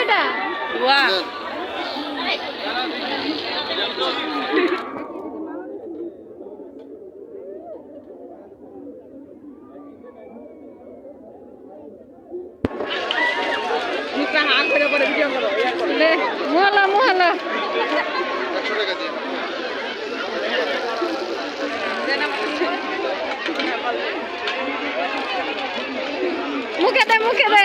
এটা? ওয়া মোহলা মোহলা। একশো টাকা দিয়ে মুখে দে মুখে দে।